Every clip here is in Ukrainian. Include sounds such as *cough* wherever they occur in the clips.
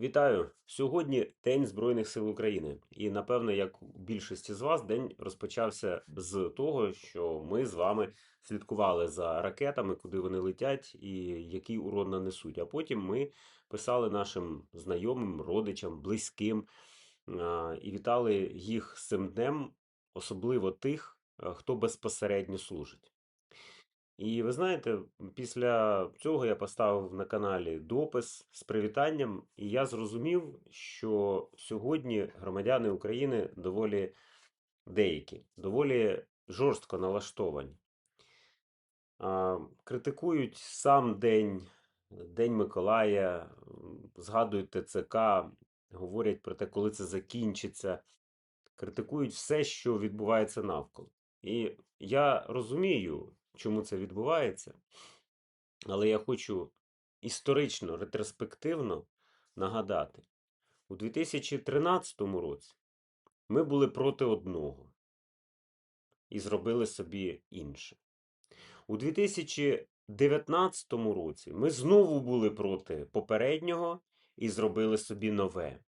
Вітаю! Сьогодні День Збройних сил України. І напевно, як у більшості з вас, день розпочався з того, що ми з вами слідкували за ракетами, куди вони летять і який урон нанесуть. А потім ми писали нашим знайомим, родичам, близьким і вітали їх з цим днем, особливо тих, хто безпосередньо служить. І ви знаєте, після цього я поставив на каналі допис з привітанням, і я зрозумів, що сьогодні громадяни України доволі деякі, доволі жорстко налаштовані. Критикують сам день, День Миколая, згадують ТЦК, говорять про те, коли це закінчиться, критикують все, що відбувається навколо. І я розумію, чому це відбувається, але я хочу історично, ретроспективно нагадати: у 2013 році ми були проти одного і зробили собі інше. У 2019 році ми знову були проти попереднього і зробили собі нове.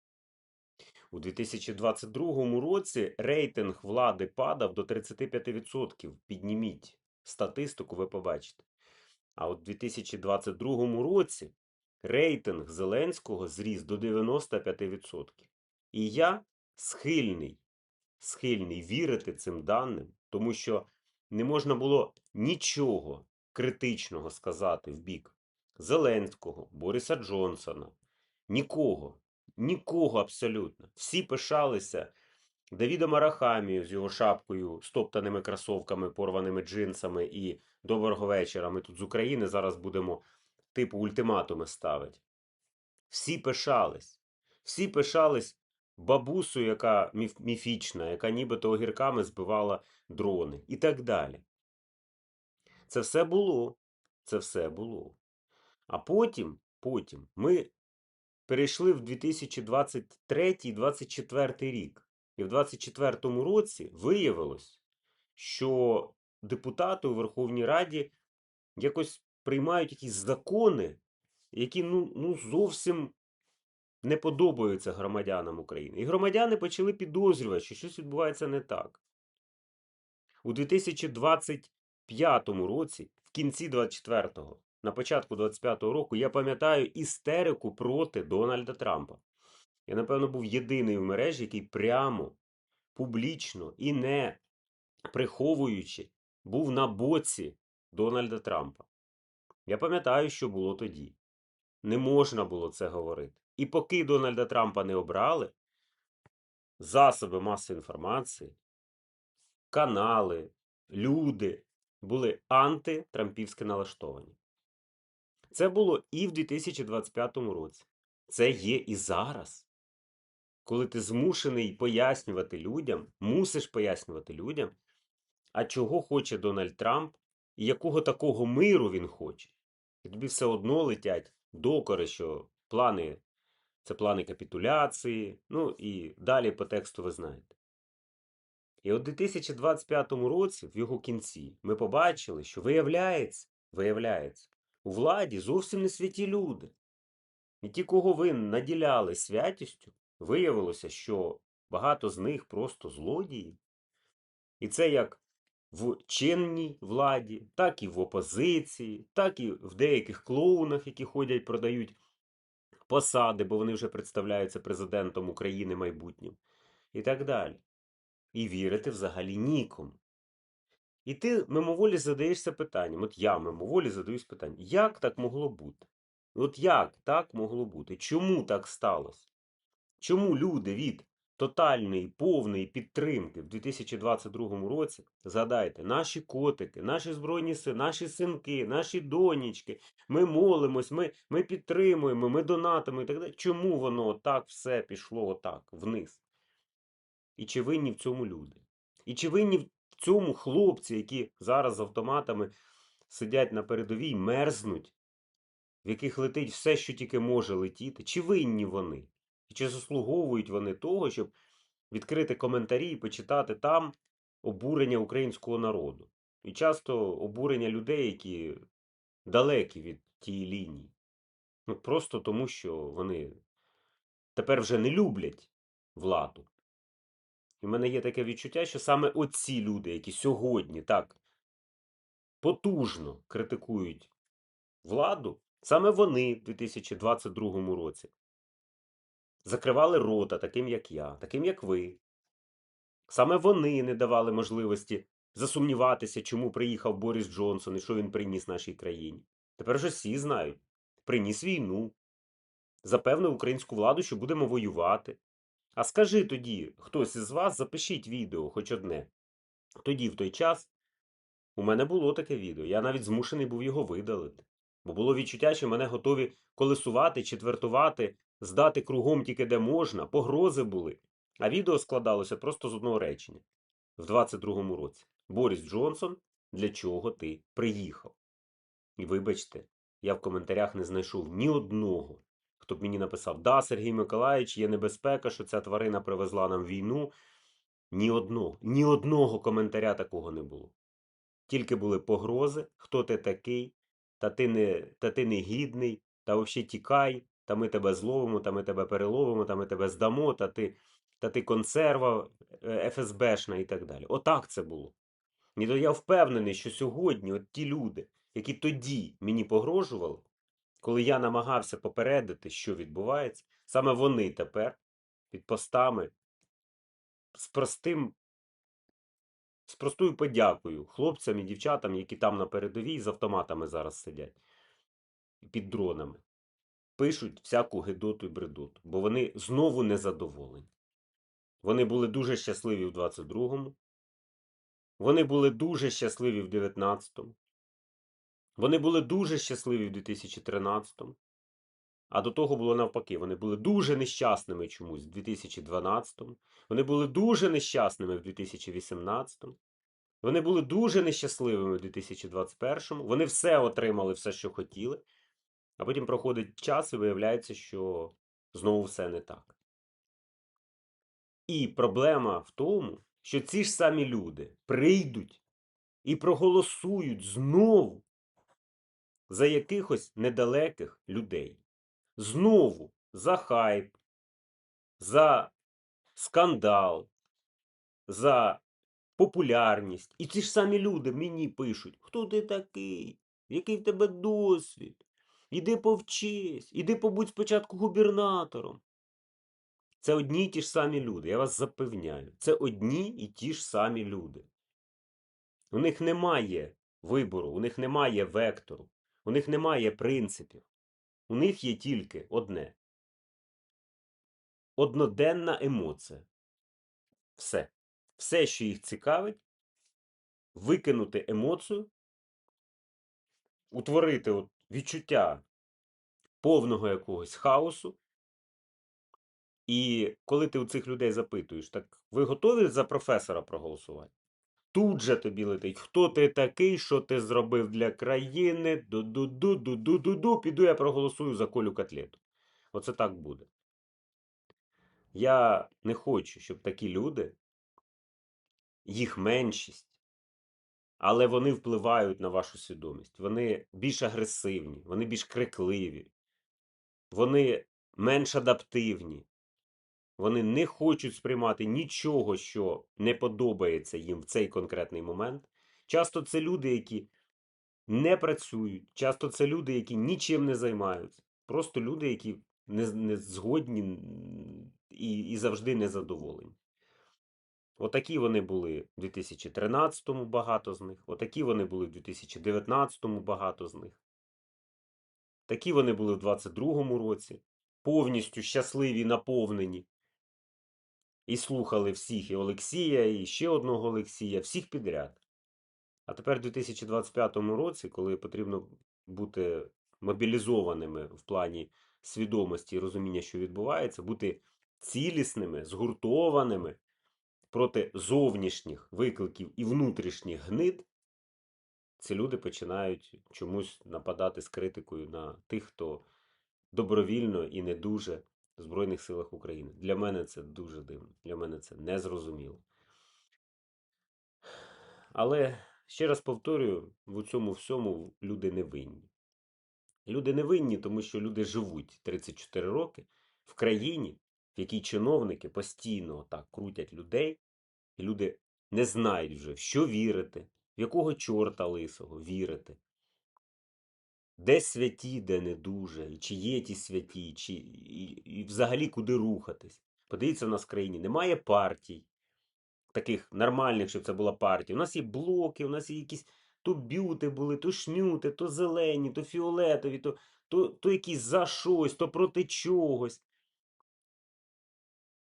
У 2022 році рейтинг влади падав до 35%. Підніміть статистику, ви побачите. А у 2022 році рейтинг Зеленського зріс до 95%. І я схильний, схильний вірити цим даним, тому що не можна було нічого критичного сказати в бік Зеленського, Бориса Джонсона, нікого. Нікого абсолютно. Всі пишалися Давідом Арахамією з його шапкою, стоптаними кросовками, порваними джинсами і доброго вечора. Ми тут з України зараз будемо типу ультиматуми ставити. Всі пишались. Всі пишались бабусею, яка міф- міфічна, яка нібито огірками збивала дрони і так далі. Це все було. Це все було. А потім, потім ми перейшли в 2023-2024 рік. І в 2024 році виявилось, що депутати у Верховній Раді якось приймають якісь закони, які ну, ну зовсім не подобаються громадянам України. І громадяни почали підозрювати, що щось відбувається не так. У 2025 році, в кінці 24-го, на початку 25-го року, я пам'ятаю істерику проти Дональда Трампа. Я, напевно, був єдиний в мережі, який прямо, публічно і не приховуючи, був на боці Дональда Трампа. Я пам'ятаю, що було тоді. Не можна було це говорити. І поки Дональда Трампа не обрали, засоби масової інформації, канали, люди були антитрампівськи налаштовані. Це було і в 2025 році. Це є і зараз. Коли ти змушений пояснювати людям, мусиш пояснювати людям, а чого хоче Дональд Трамп і якого такого миру він хоче. І тобі все одно летять докори, що плани це плани капітуляції, ну і далі по тексту ви знаєте. І у 2025 році, в його кінці, ми побачили, що виявляється, виявляється, у владі зовсім не святі люди. І ті, кого ви наділяли святістю, виявилося, що багато з них просто злодії. І це як в чинній владі, так і в опозиції, так і в деяких клоунах, які ходять, продають посади, бо вони вже представляються президентом України майбутнім, і так далі. І вірити взагалі нікому. І ти мимоволі задаєшся питанням, от я мимоволі задаюсь питанням, як так могло бути? От як так могло бути? Чому так сталося? Чому люди від тотальної, повної підтримки в 2022 році, згадайте, наші котики, наші збройні сили, наші синки, наші донечки, ми молимось, ми, ми підтримуємо, ми донатимо і так далі. Чому воно так все пішло отак, вниз? І чи винні в цьому люди? І чи винні в цьому хлопці, які зараз з автоматами сидять на передовій, мерзнуть, в яких летить все, що тільки може летіти? Чи винні вони? І чи заслуговують вони того, щоб відкрити коментарі і почитати там обурення українського народу? І часто обурення людей, які далекі від тієї лінії. Ну, просто тому, що вони тепер вже не люблять владу. І в мене є таке відчуття, що саме оці люди, які сьогодні так потужно критикують владу, саме вони в 2022 році закривали рота таким, як я, таким, як ви. Саме вони не давали можливості засумніватися, чому приїхав Борис Джонсон і що він приніс нашій країні. Тепер же всі знають. Приніс війну, запевнив українську владу, що будемо воювати. А скажи тоді, хтось із вас, запишіть відео, хоч одне. Тоді, в той час, у мене було таке відео. Я навіть змушений був його видалити. Бо було відчуття, що мене готові колесувати, четвертувати, здати кругом тільки де можна, погрози були. А відео складалося просто з одного речення в 22-му році. Борис Джонсон, для чого ти приїхав? І вибачте, я в коментарях не знайшов ні одного, хто б мені написав: Да, Сергій Миколаївич, є небезпека, що ця тварина привезла нам війну. Ні одного, ні одного коментаря такого не було. Тільки були погрози, хто ти такий, та ти не, та ти не гідний, та взагалі тікай, та ми тебе зловимо, та ми тебе переловимо, та ми тебе здамо, та ти, та ти консерва е, ФСБшна і так далі. Отак це було. І то я впевнений, що сьогодні от ті люди, які тоді мені погрожували, коли я намагався попередити, що відбувається, саме вони тепер під постами з простим, з простою подякою хлопцям і дівчатам, які там на передовій з автоматами зараз сидять, під дронами, пишуть всяку гидоту і бредоту, бо вони знову незадоволені. Вони були дуже щасливі в 22-му, вони були дуже щасливі в 19-му, вони були дуже щасливі в 2013-му, а до того було навпаки. Вони були дуже нещасними чомусь в 2012-му, вони були дуже нещасними в 2018-му, вони були дуже нещасливими в 2021-му, вони все отримали, все, що хотіли, а потім проходить час і виявляється, що знову все не так. І проблема в тому, що ці ж самі люди прийдуть і проголосують знову за якихось недалеких людей. Знову за хайп, за скандал, за популярність. І ці ж самі люди мені пишуть, хто ти такий, який в тебе досвід, іди повчись, іди побудь спочатку губернатором. Це одні й ті ж самі люди, я вас запевняю. Це одні і ті ж самі люди. У них немає вибору, у них немає вектору, у них немає принципів. У них є тільки одне. Одноденна емоція. Все. Все, що їх цікавить, викинути емоцію, утворити от відчуття повного якогось хаосу. І коли ти у цих людей запитуєш, так ви готові за професора проголосувати? Тут же тобі летить, хто ти такий, що ти зробив для країни, ду-ду-ду, ду-ду-ду-ду, піду я проголосую за колю котлету. Оце так буде. Я не хочу, щоб такі люди, їх меншість, але вони впливають на вашу свідомість. Вони більш агресивні, вони більш крикливі, вони менш адаптивні. Вони не хочуть сприймати нічого, що не подобається їм в цей конкретний момент. Часто це люди, які не працюють, часто це люди, які нічим не займаються. Просто люди, які не, не згодні і, і завжди незадоволені. Отакі вони були в 2013-му багато з них, отакі вони були в 2019-му багато з них. Такі вони були в 22-му році, повністю щасливі, наповнені. І слухали всіх, і Олексія, і ще одного Олексія, всіх підряд. А тепер в 2025 році, коли потрібно бути мобілізованими в плані свідомості і розуміння, що відбувається, бути цілісними, згуртованими проти зовнішніх викликів і внутрішніх гнид, ці люди починають чомусь нападати з критикою на тих, хто добровільно і не дуже в Збройних силах України. Для мене це дуже дивно, для мене це незрозуміло. Але ще раз повторюю, в цьому всьому люди не винні. Люди не винні, тому що люди живуть 34 роки, в країні, в якій чиновники постійно так крутять людей, і люди не знають вже, в що вірити, в якого чорта лисого вірити. Де святі, де не дуже, і чи є ті святі, чи і, і взагалі куди рухатись. Подивіться, у нас в країні немає партій, таких нормальних, щоб це була партія. У нас є блоки, у нас є якісь то бюти були, то шмюти, то зелені, то фіолетові, то, то, то якісь за щось, то проти чогось.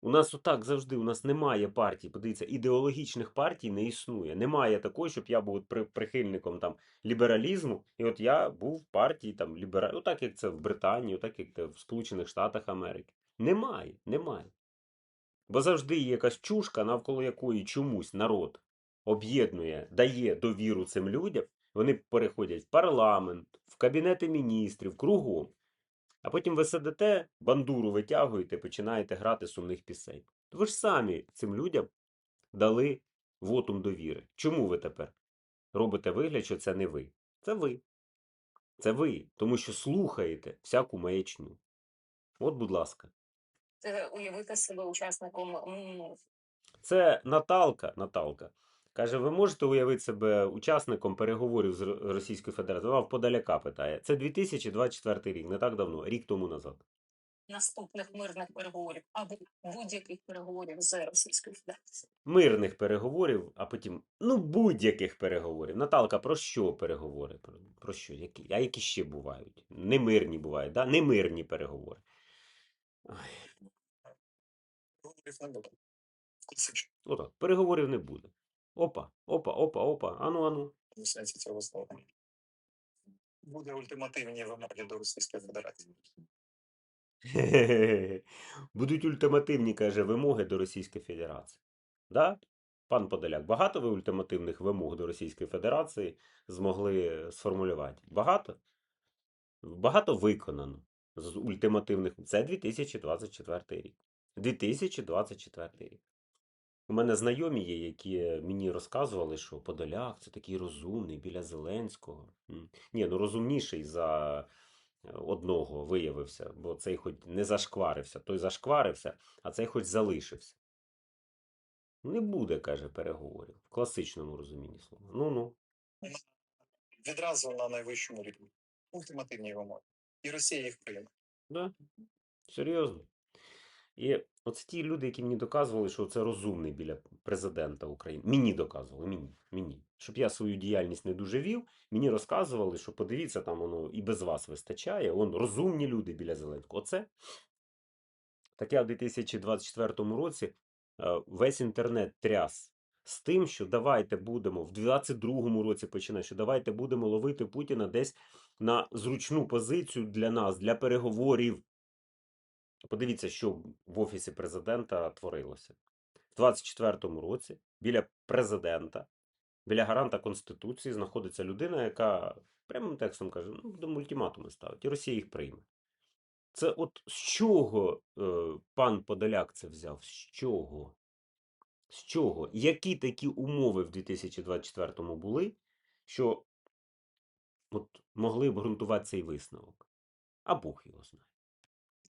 У нас отак завжди, у нас немає партій. Подивіться, ідеологічних партій не існує. Немає такої, щоб я був прихильником там лібералізму, і от я був в партії там лібераль... Отак, як це в Британії, отак, як це в Сполучених Штатах Америки. Немає, немає. Бо завжди є якась чушка, навколо якої чомусь народ об'єднує, дає довіру цим людям, вони переходять в парламент, в кабінети міністрів, кругом. А потім ви сидите, бандуру витягуєте, починаєте грати сумних пісень. То ви ж самі цим людям дали вотум довіри. Чому ви тепер робите вигляд, що це не ви? Це ви. Це ви, тому що слухаєте всяку маячню. От, будь ласка. Це уявити себе учасником м, Це Наталка. Наталка. Каже, ви можете уявити себе учасником переговорів з Російською Федерацією? Вона в подаляка питає. Це 2024 рік, не так давно, рік тому назад. наступних мирних переговорів або будь-яких переговорів з Російською Федерацією. Мирних переговорів, а потім, ну, будь-яких переговорів. Наталка, про що переговори? Про, що? Які? А які ще бувають? Немирні бувають, да? Немирні переговори. Ой, Говорив не буде. Отак, переговорів не буде. Опа, опа, опа, опа. Ану, ану. в сенсі цього слова. Буде ультимативні вимоги до Російської Федерації. Хе-хе-хе. *laughs* Будуть ультимативні, каже, вимоги до Російської Федерації. Да? Пан Подоляк, багато ви ультимативних вимог до Російської Федерації змогли сформулювати? Багато? Багато виконано з ультимативних. Це 2024 рік. 2024 рік. У мене знайомі є, які мені розказували, що Подоляк це такий розумний біля Зеленського. М. Ні, ну розумніший за е, одного виявився, бо цей хоч не зашкварився, той зашкварився, а цей хоч залишився. Не буде, каже, переговорів в класичному розумінні слова. Ну-ну. Відразу на найвищому рівні. Ультимативні вимоги. І Росія їх прийме. Да? Серйозно. І оце ті люди, які мені доказували, що це розумний біля президента України. Мені доказували, мені, мені. Щоб я свою діяльність не дуже вів, мені розказували, що подивіться, там воно і без вас вистачає. Он розумні люди біля Зеленського. Оце таке в 2024 році е, весь інтернет тряс з тим, що давайте будемо в 2022 році починає, що давайте будемо ловити Путіна десь на зручну позицію для нас, для переговорів. Подивіться, що в офісі президента творилося. В 24-му році біля президента, біля гаранта Конституції знаходиться людина, яка прямим текстом каже: ну, будемо ультиматуми ставити, і Росія їх прийме. Це от з чого е, пан Подоляк це взяв? З чого? З чого? Які такі умови в 2024-му були, що от могли б ґрунтувати цей висновок? А Бог його знає.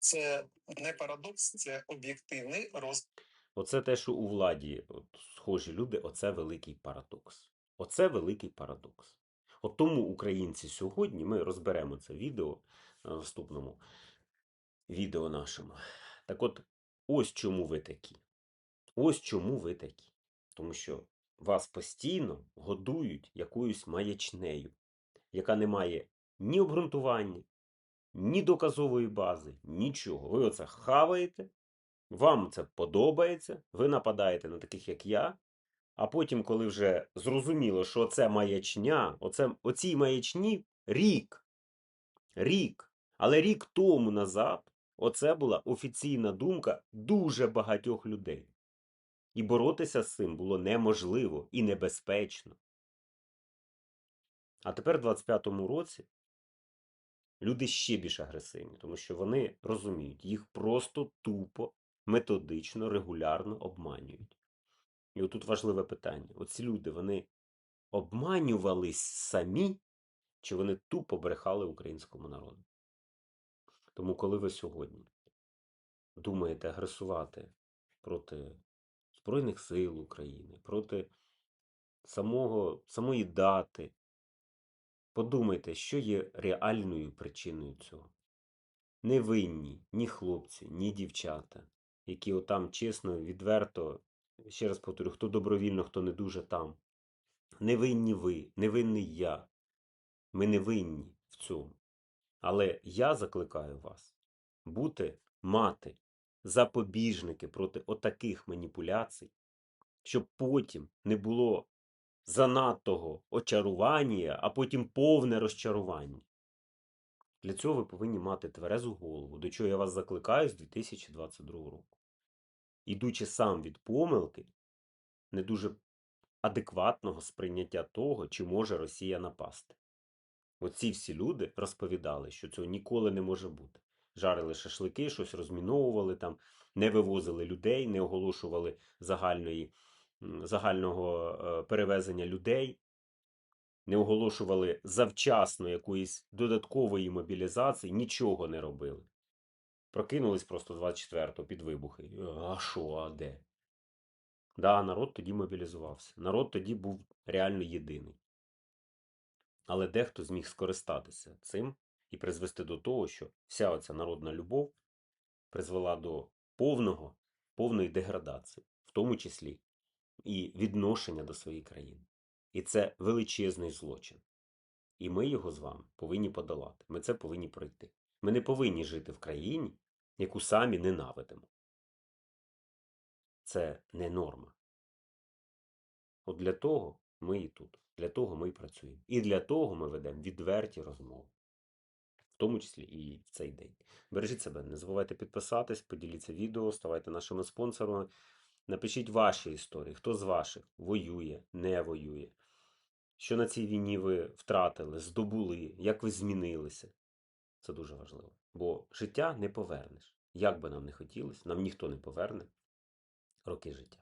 Це не парадокс, це об'єктивний роз... Оце те, що у владі от, схожі люди, оце великий парадокс. Оце великий парадокс. От тому українці сьогодні ми розберемо це відео на наступному відео нашому. Так от, ось чому ви такі. Ось чому ви такі. Тому що вас постійно годують якоюсь маячнею, яка не має ні обґрунтування, ні доказової бази, нічого. Ви оце хаваєте, вам це подобається, ви нападаєте на таких, як я. А потім, коли вже зрозуміло, що це маячня, оце, оцій маячні рік. Рік. Але рік тому назад оце була офіційна думка дуже багатьох людей. І боротися з цим було неможливо і небезпечно. А тепер, в 25-му році, люди ще більш агресивні, тому що вони розуміють, їх просто тупо, методично, регулярно обманюють. І отут важливе питання: оці люди, вони обманювались самі, чи вони тупо брехали українському народу? Тому, коли ви сьогодні думаєте агресувати проти Збройних сил України, проти самого, самої дати, подумайте, що є реальною причиною цього. Не винні ні хлопці, ні дівчата, які отам чесно, відверто, ще раз повторю, хто добровільно, хто не дуже там. Не винні ви, не винний я. Ми не винні в цьому. Але я закликаю вас бути мати запобіжники проти отаких маніпуляцій, щоб потім не було занадтого очарування, а потім повне розчарування. Для цього ви повинні мати тверезу голову, до чого я вас закликаю з 2022 року. Ідучи сам від помилки, не дуже адекватного сприйняття того, чи може Росія напасти. Оці всі люди розповідали, що цього ніколи не може бути. Жарили шашлики, щось розміновували там, не вивозили людей, не оголошували загальної, загального е, перевезення людей, не оголошували завчасно якоїсь додаткової мобілізації, нічого не робили. Прокинулись просто 24-го під вибухи. А що, а де? Да, народ тоді мобілізувався. Народ тоді був реально єдиний. Але дехто зміг скористатися цим і призвести до того, що вся оця народна любов призвела до повного, повної деградації, в тому числі і відношення до своєї країни. І це величезний злочин. І ми його з вами повинні подолати. Ми це повинні пройти. Ми не повинні жити в країні, яку самі ненавидимо. Це не норма. От для того ми і тут, для того ми і працюємо. І для того ми ведемо відверті розмови, в тому числі і в цей день. Бережіть себе, не забувайте підписатись, поділіться відео, ставайте нашими спонсорами. Напишіть ваші історії, хто з ваших воює, не воює. Що на цій війні ви втратили, здобули, як ви змінилися. Це дуже важливо. Бо життя не повернеш. Як би нам не хотілося, нам ніхто не поверне роки життя.